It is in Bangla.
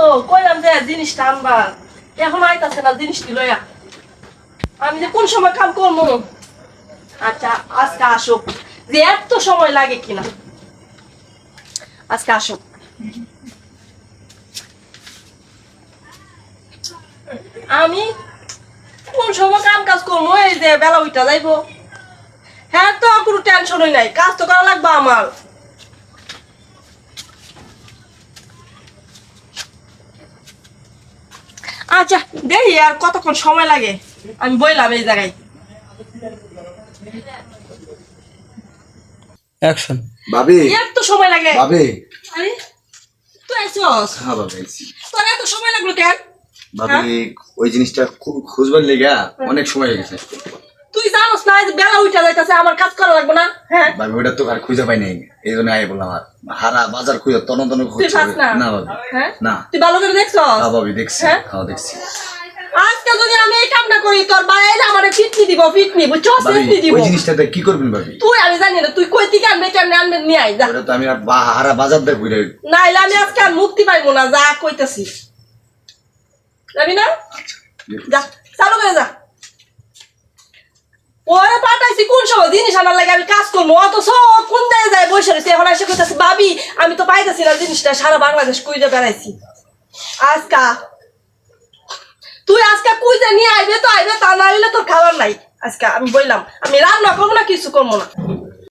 তো কইলাম যে আনবার এখন আইতাছে না আমি যে কোন সময় কাম আচ্ছা আজকে আসুক। যে এত সময় লাগে কিনা? আজকে আমি কোন সময় কাম কাজ করব এই যে বেলা উইটা যাইবো। হ্যাঁ তো কোনো টেনশনই নাই। কাজ তো করা লাগবে আমার। আচ্ছা দেখি আর কতক্ষণ সময় লাগে। আমি বইলাম এই জায়গায়। অ্যাকশন ভাবি। এত সময় লাগে। ভাবি। আরে তুই আইসস? হ্যাঁ ভাবি আইছি। তোর এত সময় লাগল কেন? ভাবি ওই জিনিসটা খুব খুঁজবার লেগে অনেক সময় হয়ে গেছে তুই জানোস না বেলা উঠা যাইতাছে আমার কাজ করা লাগবে না। হ্যাঁ। ভাবি ওটা তো আর খুঁজে পাই নাই এই জন্য আই বললাম আর হারা বাজার খুঁজে তুই খুঁজছে? পাস না? ভাবি। হ্যাঁ? না। তুই ভালো করে দেখছস হ্যাঁ ভাবি দেখছি। হ্যাঁ? হ্যাঁ দেখছি। আজকে যদি আমি এই কামটা করি তোর বাইরে আমার ফিটনি দিব ফিটনি বুঝছস ভাবি ফিটনি দিব। ওই জিনিসটাতে কি করবেন ভাবি? তুই আমি জানি না তুই কই থেকে আনবে কেমনে আনবে নিয়ে আই যা। ওটা তো আমি আর হারা বাজার ঘুরে নাইলে আমি আজকে আর মুক্তি পাইবো না যা কইতাছি। যাবি না? যা চালু করে যা। ওরে পাঠাইছি, কোন সময় জিনিস আনার লাগে আমি কাজ করব? কোন জায়গায় বসে রয়েছে? এখন এসে ভাবি, আমি তো পাইতাছি না জিনিসটা, সারা বাংলাদেশ কুইজে বেড়াইছি। আজকা, তুই আজকে কুইজে নিয়ে আইবে তো আইবে, তা না আইলে তোর খাবার নাই। আজকে আমি বললাম, আমি রান্না করব না, কিছু করব না।